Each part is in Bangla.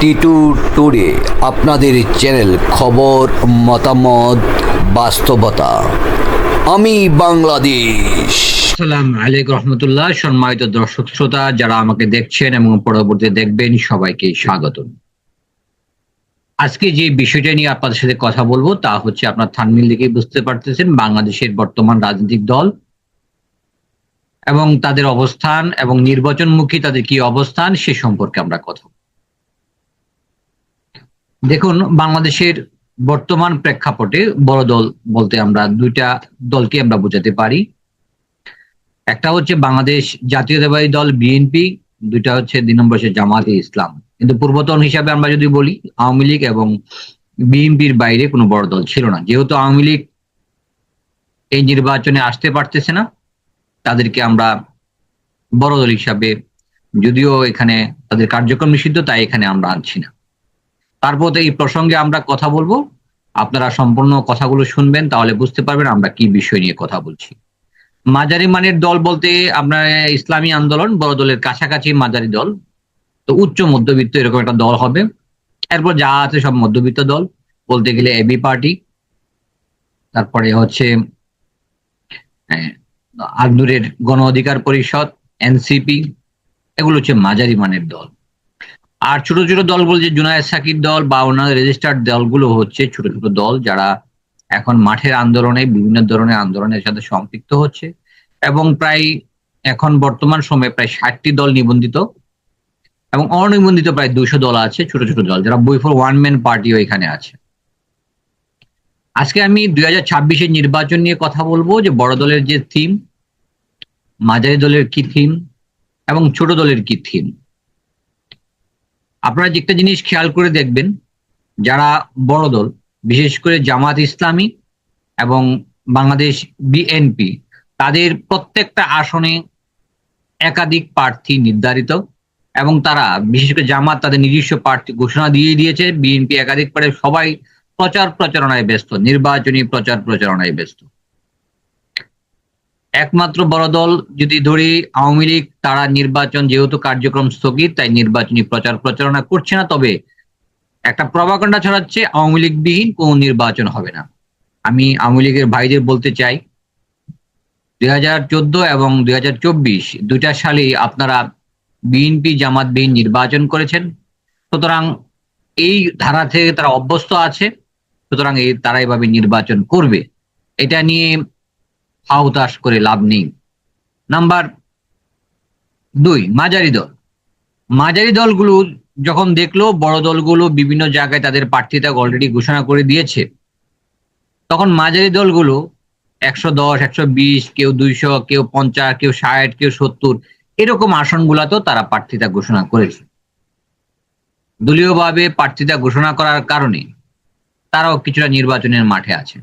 টিটু টুডে, আপনাদের চ্যানেল খবর, মতামত, বাস্তবতা। আমি বাংলাদেশ। আসসালাম আলাইকুম রহমতুল্লাহ, সম্মানিত দর্শক শ্রোতা, যারা আমাকে দেখছেন এবং পরবর্তী দেখবেন, সবাইকে স্বাগত আজকে যে বিষয়টা নিয়ে আপনাদের সাথে কথা বলব, তা হচ্ছে আপনার থানমিল দেখে বুঝতে পারতেছেন, বাংলাদেশের বর্তমান রাজনৈতিক দল এবং তাদের অবস্থান এবং নির্বাচনমুখী তাদের কি অবস্থান, সে সম্পর্কে আমরা কথা। দেখুন, বাংলাদেশের বর্তমান প্রেক্ষাপটে বড় দল বলতে আমরা দুইটা দলকে আমরা বোঝাতে পারি। একটা হচ্ছে বাংলাদেশ জাতীয়তাবাদী দল বিএনপি, দুইটা হচ্ছে দুই নম্বর হচ্ছে জামাতে ইসলাম। কিন্তু পূর্বতন হিসাবে আমরা যদি বলি, আওয়ামী লীগ এবং বিএনপির বাইরে কোনো বড় দল ছিল না। যেহেতু আওয়ামী লীগ এই নির্বাচনে আসতে পারতেছে না, তাদেরকে আমরা বড় দল হিসাবে, যদিও এখানে তাদের কার্যক্রম নিষিদ্ধ, তাই এখানে আমরা আনছি না। তারপর এই প্রসঙ্গে আমরা কথা বলব। আপনারা সম্পূর্ণ কথাগুলো শুনবেন, তাহলে বুঝতে পারবেন আমরা কি বিষয় নিয়ে কথা বলছি। মাঝারি মানের দল বলতে আমরা ইসলামী আন্দোলন, বড় দলের কাছাকাছি মাঝারি দল। তো উচ্চ মধ্যবিত্ত এরকম একটা দল হবে। এরপর যা আছে সব মধ্যবিত্ত দল, বলতে গেলে এবি পার্টি। তারপরে হচ্ছে আগ্নুরের গণ অধিকার পরিষদ, এনসিপি, এগুলো হচ্ছে মাঝারি মানের দল। আর ছোট ছোট দল বলছে, জুনায়দ সাকির দল বা অন্যান্য রেজিস্টার্ড দলগুলো হচ্ছে ছোট ছোট দল যারা এখন মাঠের আন্দোলনে, বিভিন্ন ধরনের আন্দোলনের সাথে সম্পৃক্ত হচ্ছে এবং প্রায় এখন বর্তমান সময়ে প্রায় ষাটটি দল নিবন্ধিত এবং অনিবন্ধিত প্রায় দুশো দল আছে ছোট ছোট দল যারা বই ফর ওয়ান ম্যান পার্টিও এখানে আছে। আজকে আমি দুই হাজার ছাব্বিশের নির্বাচন নিয়ে কথা বলব যে বড় দলের যে থিম মাঝারি দলের কি থিম এবং ছোট দলের কি থিম আপনারা যে একটা জিনিস খেয়াল করে দেখবেন, যারা বড় দল, বিশেষ করে জামাত ইসলামী এবং বাংলাদেশ বিএনপি, তাদের প্রত্যেকটা আসনে একাধিক প্রার্থী নির্ধারিত এবং তারা, বিশেষ করে জামাত তাদের নিজস্ব প্রার্থী ঘোষণা দিয়ে দিয়েছে, বিএনপি একাধিক পরে সবাই প্রচার প্রচারণায় ব্যস্ত, নির্বাচনী প্রচার প্রচারণায় ব্যস্ত। একমাত্র বড় দল যদি ধরি, আওয়ামী লীগ, তারা নির্বাচন যেহেতু কার্যক্রম স্থগিত, তাই নির্বাচনী প্রচার প্রচারণা করছে না, তবে একটা প্রভাকাণ্ডা ছড়াচ্ছে, আওয়ামী লীগ বিহীন কোন নির্বাচন হবে না। আমি আওয়ামী লীগের ভাইদের বলতে চাই, দুই হাজার চোদ্দ এবং দুই হাজার চব্বিশ দুইটা সালেই আপনারা বিএনপি জামাত বিহীন নির্বাচন করেছেন। সুতরাং এই ধারা থেকে তারা অভ্যস্ত আছে, সুতরাং এই তারা এভাবে নির্বাচন করবে। এটা নিয়ে হাউতাস করে লাভ নেই। নাম্বার দুই, মাঝারি দল। মাঝারি দলগুলো যখন দেখল, বড় দলগুলো বিভিন্ন জায়গায় তাদের প্রার্থীতা অলরেডি ঘোষণা করে দিয়েছে, তখন মাঝারি দলগুলো একশো দশ, একশো বিশ, কেউ দুইশো, কেউ পঞ্চাশ, কেউ ষাট, কেউ সত্তর, এরকম আসনগুলাতেও তারা প্রার্থীতা ঘোষণা করেছে। দলীয়ভাবে প্রার্থীতা ঘোষণা করার কারণে তারাও কিছুটা নির্বাচনের মাঠে আছে।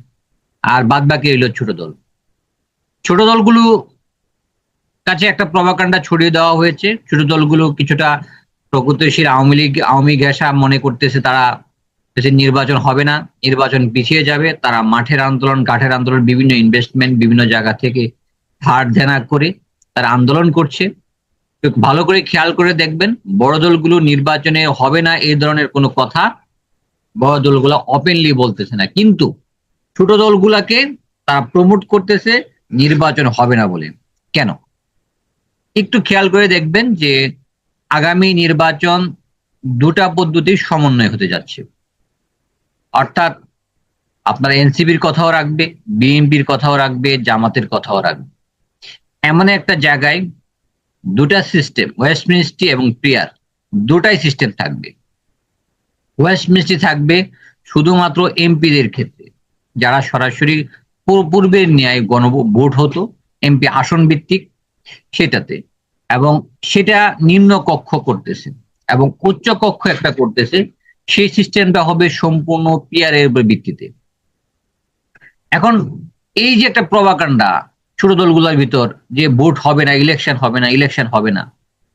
আর বাদ বাকি রইল ছোট দল। ছোট দলগুলো কাছে একটা প্রভাকাণ্ডা ছড়িয়ে দেওয়া হয়েছে। ছোট দলগুলো কিছুটা প্রগতিশীল আওয়ামী লীগ, আওয়ামী ঘেঁষা মনে করতেছে তারা নির্বাচন হবে না, নির্বাচন পিছিয়ে যাবে। তারা মাঠের আন্দোলন, কাঠের আন্দোলন, বিভিন্ন ইনভেস্টমেন্ট বিভিন্ন জায়গা থেকে ধার দেনা করে তারা আন্দোলন করছে। ভালো করে খেয়াল করে দেখবেন, বড় দলগুলো নির্বাচনে হবে না এই ধরনের কোনো কথা বড় দলগুলো ওপেনলি বলতেছে না। কিন্তু ছোট দলগুলাকে তারা প্রমোট করতেছে নির্বাচন হবে না বলে। কেন? একটু খেয়াল করে দেখবেন যে আগামী নির্বাচন দুটা পদ্ধতির সমন্বয় হতে যাচ্ছে। অর্থাৎ আপনার এনসিবির কথাও রাখবে, বিএনপির কথাও রাখবে, জামাতের কথাও রাখবে। এমন একটা জায়গায় দুটা সিস্টেম ওয়েস্ট মিনিস্ট্রি এবং প্রিয়ার দুটাই সিস্টেম থাকবে। ওয়েস্ট মিনিস্ট্রি থাকবে শুধুমাত্র এমপিদের ক্ষেত্রে, যারা সরাসরি পূর্বের ন্যায় গণ ভোট হতো এমপি আসন ভিত্তিক সেটাতে। এবং সেটা নিম্ন কক্ষ করতেছে। এবং উচ্চ কক্ষ একটা করতেছে, সেই সিস্টেমটা হবে সম্পূর্ণ পিয়ারের উপর ভিত্তিতে। এখন এই যে একটা প্রভাকাণ্ডা, ছোট দলগুলোর ভিতর যে ভোট হবে না ইলেকশন হবে না ইলেকশন হবে না,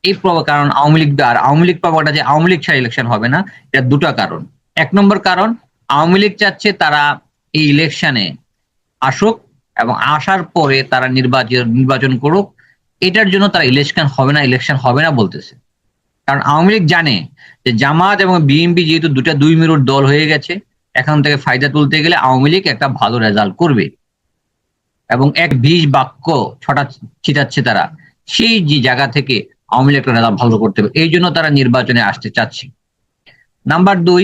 এই কারণ আওয়ামী লীগ আর আওয়ামী লীগ প্রভাবটা যে আওয়ামী লীগ ছাড়া ইলেকশন হবে না, এটা দুটা কারণ। এক নম্বর কারণ, আওয়ামী লীগ চাচ্ছে তারা এই ইলেকশনে আসুক এবং আসার পরে তারা নির্বাচন নির্বাচন করুক, এটার জন্য তারা ইলেকশন হবে না ইলেকশন হবে না বলতেছে। কারণ আওয়ামী লীগ জানে যে জামাত এবং বিএনপি যেহেতু দুটা দুই মেরুর দল হয়ে গেছে, এখান থেকে ফায়দা তুলতে গেলে আওয়ামী লীগ একটা ভালো রেজাল্ট করবে। এবং এক বিষ বাক্য ছটা ছিটাচ্ছে তারা, সেই যে জায়গা থেকে আওয়ামী লীগ একটা রেজাল্ট ভালো করতে হবে। এই জন্য তারা নির্বাচনে আসতে চাচ্ছে। নাম্বার দুই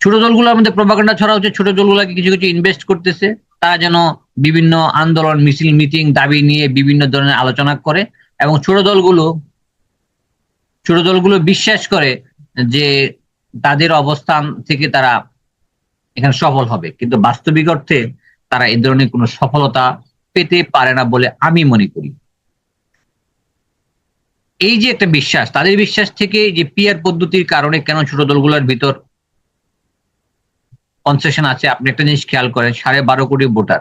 ছোট দলগুলোর মধ্যে প্রভাকাণ্ডা ছড়া হচ্ছে, ছোট দলগুলোকে কিছু কিছু ইনভেস্ট করতেছে। তারা যেন বিভিন্ন আন্দোলন, মিছিল মিটিং দাবি নিয়ে বিভিন্ন ধরনের আলোচনা করে এবং ছোট দলগুলো ছোট দলগুলো বিশ্বাস করে যে তাদের অবস্থান থেকে তারা এখানে সফল হবে। কিন্তু বাস্তবিক অর্থে তারা এ ধরনের কোনো সফলতা পেতে পারে না বলে আমি মনে করি। এই যে একটা বিশ্বাস, তাদের বিশ্বাস থেকে যে পিয়ার পদ্ধতির কারণে কেন ছোট দলগুলোর ভিতর কনসেশন আছে, আপনি একটা জিনিস খেয়াল করেন, সাড়ে বারো কোটি ভোটার।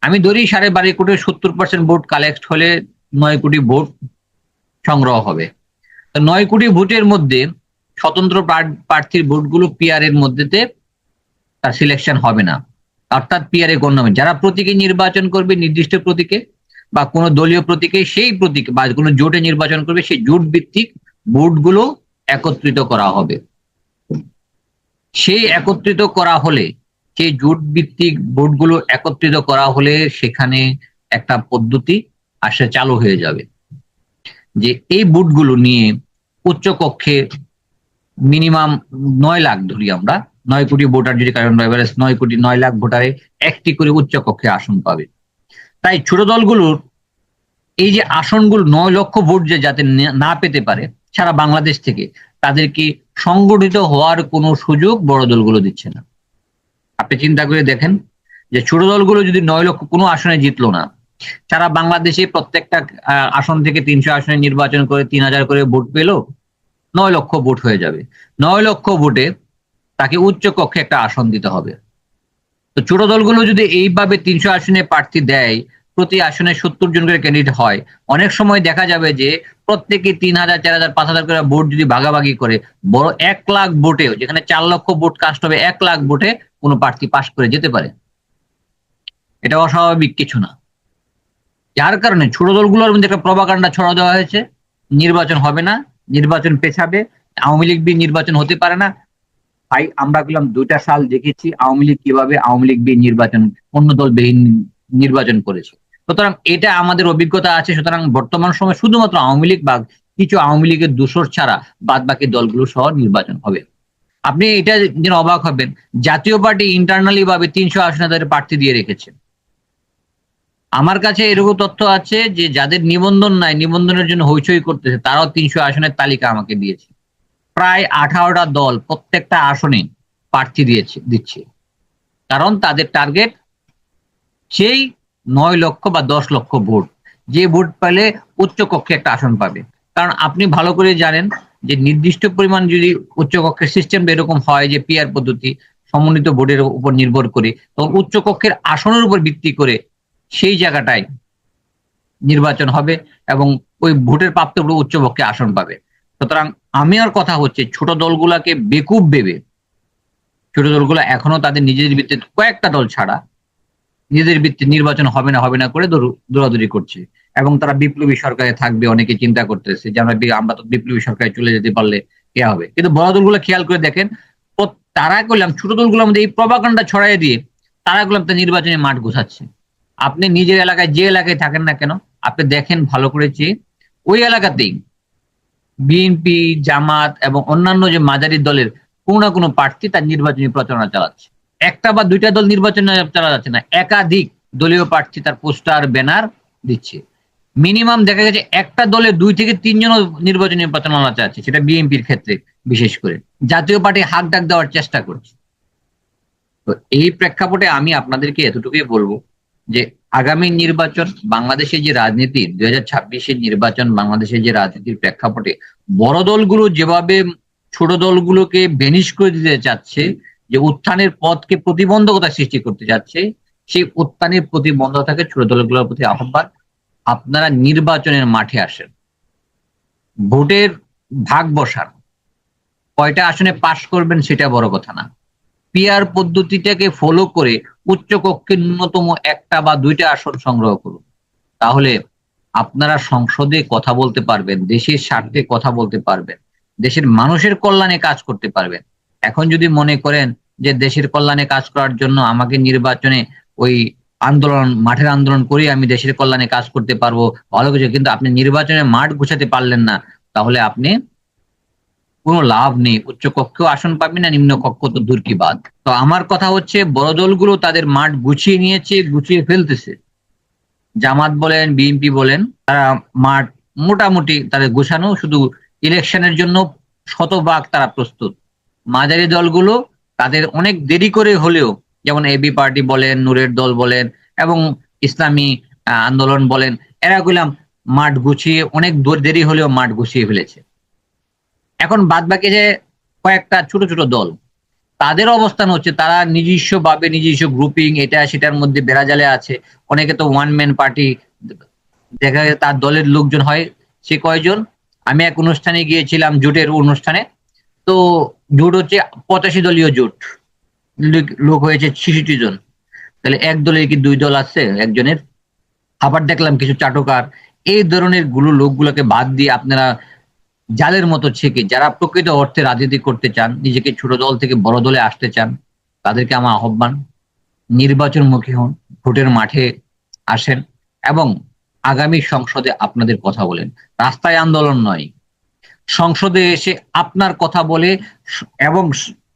আমি ধরি সাড়ে বারো কোটি, সত্তর পার্সেন্ট ভোট কালেক্ট হলে নয় কোটি ভোট সংগ্রহ হবে। নয় কোটি ভোটের মধ্যে স্বতন্ত্র প্রার্থীর ভোটগুলো পিআর এর মধ্যেতে তার সিলেকশন হবে না। অর্থাৎ পিআর এ গণ্য হবে। যারা প্রতীকে নির্বাচন করবে নির্দিষ্ট প্রতীকে বা কোনো দলীয় প্রতীকে, সেই প্রতীক বা কোনো জোটে নির্বাচন করবে, সেই জোট ভিত্তিক ভোটগুলো একত্রিত করা হবে। সেই একত্রিত করা হলে, সেই জোট ভিত্তিক ভোটগুলো একত্রিত করা হলে সেখানে একটা পদ্ধতি আসে, চালু হয়ে যাবে। যে এই ভোটগুলো নিয়ে উচ্চ কক্ষে মিনিমাম নয় লাখ ধরি আমরা, নয় কোটি ভোটার যদি কারণ নয় কোটি, নয় লাখ ভোটারে একটি করে উচ্চ কক্ষে আসন পাবে। তাই ছোট দলগুলোর এই যে আসনগুলো নয় লক্ষ ভোট যে যাতে না পেতে পারে সারা বাংলাদেশ থেকে তাদেরকে সংগঠিত হওয়ার কোনো সুযোগ বড় দলগুলো দিচ্ছে না। আপনি চিন্তা করে দেখেন যে ছোট দলগুলো যদি নয় লক্ষ কোনো আসনে জিতলো না সারা বাংলাদেশে প্রত্যেকটা আসন থেকে তিনশো আসনে নির্বাচন করে তিন হাজার করে ভোট পেল, নয় লক্ষ ভোট হয়ে যাবে। নয় লক্ষ ভোটে তাকে উচ্চ কক্ষে একটা আসন দিতে হবে। তো ছোট দলগুলো যদি এইভাবে তিনশো আসনে প্রার্থী দেয় প্রতি আসনে সত্তর জন করে ক্যান্ডিডেট হয়। অনেক সময় দেখা যাবে যে প্রত্যেকে তিন হাজার, চার হাজার, পাঁচ হাজার করে ভোট যদি ভাগাভাগি করে বড় এক লাখ ভোটেও, যেখানে চার লক্ষ ভোট কাস্ট হবে, এক লাখ ভোটে কোনো প্রার্থী পাশ করে যেতে পারে। এটা অস্বাভাবিক কিছু না। যার কারণে ছোট দলগুলোর মধ্যে একটা প্রভাকাণ্ডা ছড়া দেওয়া হয়েছে। নির্বাচন হবে না, নির্বাচন পেছাবে। আওয়ামী লীগ বি নির্বাচন হতে পারে না। ভাই, আমরা বললাম দুইটা সাল দেখেছি আওয়ামী লীগ কীভাবে আওয়ামী লীগ বি নির্বাচন, অন্য দল বিহীন নির্বাচন করেছে। সুতরাং এটা আমাদের অভিজ্ঞতা আছে, সুতরাং বর্তমান সময় শুধুমাত্র আওয়ামী লীগ বা কিছু আওয়ামী লীগের দূষর ছাড়া বাদ বাকি দলগুলো সহ নির্বাচন হবে। আপনি এটা যেন অবাক হবেন, জাতীয় পার্টি ইন্টারনালি ভাবে তিনশো আসনে তাদের প্রার্থী দিয়ে রেখেছে। আমার কাছে এরকম তথ্য আছে যে যাদের নিবন্ধন নাই, নিবন্ধনের জন্য হইচই করতেছে, তারাও তিনশো আসনের তালিকা আমাকে দিয়েছে। প্রায় আঠারোটা দল প্রত্যেকটা আসনে প্রার্থী দিয়েছে, দিচ্ছে। কারণ তাদের টার্গেট সেই নয় লক্ষ বা দশ লক্ষ ভোট। যে ভোট পেলে উচ্চ কক্ষে একটা আসন পাবে। কারণ আপনি ভালো করে জানেন যে নির্দিষ্ট পরিমাণ যদি উচ্চ কক্ষের সিস্টেম এরকম হয় যে পিআর পদ্ধতি সমন্বিত ভোটের উপর নির্ভর করে, তখন উচ্চ কক্ষের আসনের উপর ভিত্তি করে সেই জায়গাটায় নির্বাচন হবে এবং ওই ভোটের প্রাপ্ত উচ্চ পক্ষে আসন পাবে। সুতরাং আমি আর কথা হচ্ছে ছোট দলগুলাকে বেকুব ভেবে, ছোট দলগুলো এখনও তাদের নিজেদের ভিত্তিতে কয়েকটা দল ছাড়া নিজেদের ভিত্তিতে নির্বাচন হবে না হবে না করে দৌড়- দৌড়াদৌড়ি করছে। এবং তারা বিপ্লবী সরকারে থাকবে, অনেকে চিন্তা করতেছে যে আমরা আমরা তো বিপ্লবী সরকারে চলে যেতে পারলে কে হবে? কিন্তু বড় দলগুলো খেয়াল করে দেখেন তারা করলাম, ছোট দলগুলোর মধ্যে এই প্রভাকাণ্ডা ছড়াই দিয়ে তারা করলাম তার নির্বাচনে মাঠ গোছাচ্ছে। আপনি নিজের এলাকায় যে এলাকায় থাকেন না কেন, আপনি দেখেন ভালো করে যে ওই এলাকাতেই বিএনপি, জামাত এবং অন্যান্য যে মাঝারি দলের কোনো না কোনো প্রার্থী তার নির্বাচনী প্রচারণা চালাচ্ছে। একটা বা দুইটা দল নির্বাচনে চালা যাচ্ছে না। একাধিক দলীয় প্রার্থী তার পোস্টার ব্যানার দিচ্ছে। মিনিমাম দেখা গেছে একটা দলে দুই থেকে তিনজন নির্বাচনী প্রচারণা চাচ্ছে, সেটা বিএনপির ক্ষেত্রে বিশেষ করে। জাতীয় পার্টি হাক ডাক দেওয়ার চেষ্টা করছে। তো এই প্রেক্ষাপটে আমি আপনাদেরকে এতটুকুই বলব যে আগামী নির্বাচন বাংলাদেশের যে রাজনীতি, দুই হাজার ছাব্বিশের নির্বাচন বাংলাদেশের যে রাজনীতির প্রেক্ষাপটে বড় দলগুলো যেভাবে ছোট দলগুলোকে বেনিশ করে দিতে চাচ্ছে যে উত্থানের পথকে প্রতিবন্ধকতা সৃষ্টি করতে যাচ্ছে, সেই উত্থানের প্রতিবন্ধকতাকে ছোট দলগুলোর প্রতি আহ্বান। আপনারা নির্বাচনের মাঠে আসেন। ভোটের ভাগ বসান। কয়টা আসনে পাশ করবেন সেটা বড় কথা না। পিআর পদ্ধতিটাকে ফলো করে উচ্চ কক্ষে ন্যূনতম একটা বা দুইটা আসন সংগ্রহ করুন। তাহলে আপনারা সংসদে কথা বলতে পারবেন, দেশের স্বার্থে কথা বলতে পারবেন, দেশের মানুষের কল্যাণে কাজ করতে পারবেন। এখন যদি মনে করেন যে দেশের কল্যাণে কাজ করার জন্য আমাকে নির্বাচনে ওই আন্দোলন, মাঠের আন্দোলন করে আমি দেশের কল্যাণে কাজ করতে পারব, ভালো কিছু। কিন্তু আপনি নির্বাচনে মাঠ গুছাতে পারলেন না, তাহলে আপনি কোনো লাভ নেই। উচ্চ কক্ষেও আসন পাবেন না, নিম্ন কক্ষ তো দূর কি বাদ তো আমার কথা হচ্ছে, বড় দলগুলো তাদের মাঠ গুছিয়ে নিয়েছে, গুছিয়ে ফেলতেছে। জামাত বলেন, বিএনপি বলেন, তারা মাঠ মোটামুটি তাদের গোছানো, শুধু ইলেকশনের জন্য শতভাগ তারা প্রস্তুত। মাঝারি দলগুলো তাদের অনেক দেরি করে হলেও, যেমন এবি পার্টি বলেন, নূরের দল বলেন এবং ইসলামী আন্দোলন বলেন, এরা গুলাম মাঠ গুছিয়ে, অনেক দূর দেরি হলেও মাঠ গুছিয়ে ফেলেছে। এখন বাদ বাকি যে কয়েকটা ছোট ছোট দল, তাদের অবস্থান হচ্ছে তারা নিজস্ব ভাবে নিজস্ব গ্রুপিং এটা সেটার মধ্যে বেড়াজালে আছে। অনেকে তো ওয়ান ম্যান পার্টি দেখা যায় তার দলের লোকজন হয়, সে কয়জন? আমি এক অনুষ্ঠানে গিয়েছিলাম জোটের অনুষ্ঠানে তো জোট হচ্ছে পঁচাশি দলীয় জোট। লোক- হয়েছে ছিষট্টি জন। তাহলে এক দলের কি দুই দল আছে একজনের? আবার দেখলাম কিছু চাটকার। এই ধরনেরগুলো লোকগুলোকে বাদ দিয়ে আপনারা জালের মতো ছেকে, যারা প্রকৃত অর্থে রাজনীতি করতে চান, নিজেকে ছোট দল থেকে বড় দলে আসতে চান, তাদেরকে আমার আহ্বান, নির্বাচনমুখী হন, ভোটের মাঠে আসেন এবং আগামী সংসদে আপনাদের কথা বলেন। রাস্তায় আন্দোলন নয় সংসদে এসে আপনার কথা বলে এবং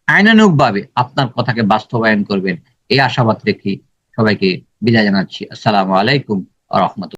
আইনানুগভাবে ভাবে আপনার কথাকে বাস্তবায়ন করবেন। এই আশাবাদ রেখে সবাইকে বিদায় জানাচ্ছি। আসসালামু আলাইকুম রহমতুল্লাহ।